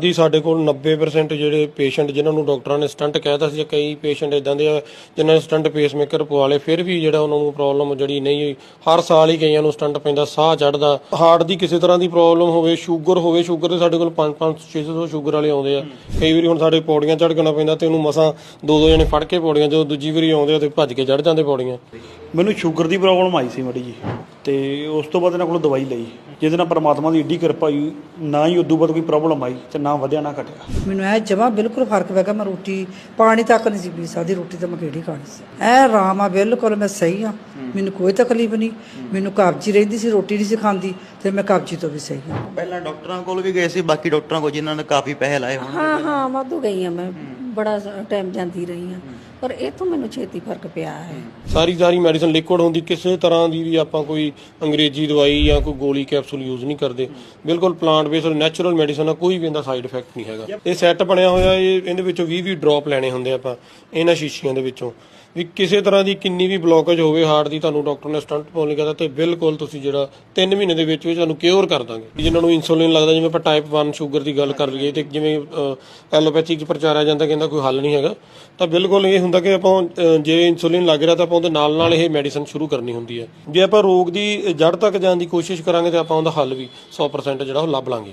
ਜੀ, ਸਾਡੇ ਕੋਲ 90% ਜਿਹੜੇ ਪੇਸ਼ੈਂਟ ਜਿਨ੍ਹਾਂ ਨੂੰ ਡਾਕਟਰਾਂ ਨੇ ਸਟੰਟ ਕਹਿਤਾ ਸੀ ਕਈ ਪੇਸ਼ੈਂਟ ਇਦਾਂ ਦੇ ਆ, ਜਿਨ੍ਹਾਂ ਨੇ ਸਟੰਟ ਪੇਸਮੇਕਰ ਪਵਾ ਲਏ, ਫਿਰ ਵੀ ਜਿਹੜਾ ਉਹਨਾਂ ਨੂੰ ਪ੍ਰੋਬਲਮ ਜਿਹੜੀ ਨਹੀਂ ਹੋਈ। ਹਰ ਸਾਲ ਹੀ ਕਈਆਂ ਨੂੰ ਸਟੰਟ ਪੈਂਦਾ, ਸਾਹ ਚੜਦਾ ਹਾਰਟ ਦੀ ਕਿਸੇ ਤਰ੍ਹਾਂ ਦੀ ਪ੍ਰੋਬਲਮ ਹੋਵੇ ਸ਼ੂਗਰ ਹੋਵੇ ਸ਼ੂਗਰ ਦੇ ਸਾਡੇ ਕੋਲ 5-5 600 ਸ਼ੂਗਰ ਵਾਲੇ ਆਉਂਦੇ ਆ। ਕਈ ਵਾਰੀ ਹੁਣ ਸਾਡੇ ਪੌੜੀਆਂ ਚੜ੍ਹਨਾ ਪੈਂਦਾ ਤੇ ਉਹਨੂੰ ਮਸਾਂ ਦੋ ਦੋ ਜਣੇ ਫੜ ਕੇ ਪੌੜੀਆਂ, ਜਦੋਂ ਦੂਜੀ ਵਾਰੀ ਆਉਂਦੇ ਆ ਤੇ ਭੱਜ ਕੇ ਚੜ੍ਹ ਜਾਂਦੇ ਪੌੜੀਆਂ। ਮੈਨੂੰ ਸ਼ੂਗਰ ਦੀ ਪ੍ਰੋਬਲਮ ਆਈ ਸੀ ਮੜੀ ਜੀ, ਤੇ ਉਸ ਤੋਂ ਬਾਅਦ ਇਹਨਾਂ ਕੋਲੋਂ ਦਵਾਈ ਲਈ, ਜਿਹਦੇ ਨਾਲ ਪਰਮਾਤਮਾ ਦੀ ਏਡੀ ਕਿਰਪਾ ਹੋਈ ਨਾ ਹੀ ਉਦੋਂ ਬਾਅਦ ਕੋਈ ਪ੍ਰੋਬਲਮ ਆਈ ਤੇ ਨਾ ਵਧਿਆ ਨਾ ਘਟਿਆ। ਮੈਨੂੰ ਇਹ ਜਮਾ ਬਿਲਕੁਲ ਫ਼ਰਕ ਪੈ ਗਿਆ ਮੈਂ ਰੋਟੀ ਪਾਣੀ ਤੱਕ ਨਹੀਂ ਸੀ ਪੀ ਸਕਦੀ ਰੋਟੀ ਤਾਂ ਮੈਂ ਕਿਹੜੀ ਖਾਣੀ ਸੀ। ਐ ਆਰਾਮ ਆ ਬਿਲਕੁਲ ਮੈਂ ਸਹੀ ਆ। ਮੈਨੂੰ ਕੋਈ ਤਕਲੀਫ ਨਹੀਂ ਮੈਨੂੰ ਕਬਜ਼ੀ ਰਹਿੰਦੀ ਸੀ ਰੋਟੀ ਨਹੀਂ ਸੀ ਖਾਂਦੀ ਤੇ ਮੈਂ ਕਬਜ਼ੀ ਤੋਂ ਵੀ ਸਹੀ ਆ। ਪਹਿਲਾਂ ਡਾਕਟਰਾਂ ਕੋਲ ਵੀ ਗਏ ਸੀ ਬਾਕੀ ਡਾਕਟਰਾਂ ਕੋਲ ਜਿਨ੍ਹਾਂ ਨੇ ਕਾਫੀ ਪੈਸੇ ਲਾਏ ਹੋਣ ਹਾਂ ਹਾਂ ਵਾਧੂ ਗਈ ਆ ਮੈਂ ਬੜਾ ਟਾਈਮ ਜਾਂਦੀ ਰਹੀ ਆ। ਪਰ ਇਥੋਂ ਮੈਨੂੰ ਛੇਤੀ ਫ਼ਰਕ ਪਿਆ ਹੈ। ਸਾਰੀ ਸਾਰੀ ਮੈਡੀਸਨ ਲਿਕੁਇਡ ਹੁੰਦੀ, ਕਿਸੇ ਤਰ੍ਹਾਂ ਦੀ ਵੀ ਆਪਾਂ ਕੋਈ ਅੰਗਰੇਜ਼ੀ ਦਵਾਈ ਜਾਂ ਕੋਈ ਗੋਲੀ ਕੈਪਸੂਲ ਯੂਜ਼ ਨਹੀਂ ਕਰਦੇ। ਬਿਲਕੁਲ ਪਲਾਂਟ ਬੇਸਡ ਨੈਚੁਰਲ ਮੈਡੀਸਨ ਆ ਕੋਈ ਵੀ ਇਹਦਾ ਸਾਈਡ ਇਫੈਕਟ ਨਹੀਂ ਹੈਗਾ। ਇਹ ਸੈੱਟ ਬਣਿਆ ਹੋਇਆ, ਇਹ ਇਹਦੇ ਵਿੱਚੋਂ 20 20 ਡ੍ਰੌਪ ਲੈਣੇ ਹੁੰਦੇ ਆਪਾਂ, ਇਹਨਾਂ ਸ਼ੀਸ਼ੀਆਂ ਦੇ ਵਿੱਚੋਂ। ਵੀ ਕਿਸੇ ਤਰ੍ਹਾਂ ਦੀ ਕਿੰਨੀ ਵੀ ਬਲੌਕੇਜ ਹੋਵੇ ਹਾਰਟ ਦੀ, ਤੁਹਾਨੂੰ ਡਾਕਟਰ ਨੇ ਸਟੰਟ ਪਾਉਣ ਕਹਿੰਦਾ ਤੇ ਬਿਲਕੁਲ ਤੁਸੀਂ ਜਿਹੜਾ 3 ਮਹੀਨੇ ਦੇ ਵਿੱਚ ਵਿੱਚ ਤੁਹਾਨੂੰ ਕਿਉਰ ਕਰ ਦਾਂਗੇ। ਜਿਨ੍ਹਾਂ ਨੂੰ ਇਨਸੂਲਿਨ ਲੱਗਦਾ, ਜਿਵੇਂ ਆਪਾਂ ਟਾਈਪ 1 ਸ਼ੂਗਰ ਦੀ ਗੱਲ ਕਰ ਲਈਏ ਤੇ ਜਿਵੇਂ ਐਲੋਪੈਥਿਕ ਚ ਪ੍ਰਚਾਰਿਆ ਜਾਂਦਾ, ਕਹਿੰਦਾ ਕੋਈ ਹੱਲ ਨਹੀਂ ਹੈਗਾ। ਤਾਂ ਬਿਲਕੁਲ ਇਹ ਹੁੰਦਾ ਕਿ ਆਪਾਂ ਜੇ ਇਨਸੂਲਿਨ ਲੱਗ ਰਿਹਾ ਤਾਂ ਆਪਾਂ ਉਹਦੇ ਨਾਲ ਨਾਲ ਇਹ ਮੈਡੀਸਨ ਸ਼ੁਰੂ ਕਰਨੀ ਹੁੰਦੀ ਹੈ। ਜੇ ਆਪਾਂ ਰੋਗ ਦੀ ਜੜ ਤੱਕ ਜਾਣ ਦੀ ਕੋਸ਼ਿਸ਼ ਕਰਾਂਗੇ ਤਾਂ ਆਪਾਂ ਉਹਦਾ ਹੱਲ ਵੀ 100% ਜਿਹੜਾ ਉਹ ਲੱਭ ਲਾਂਗੇ।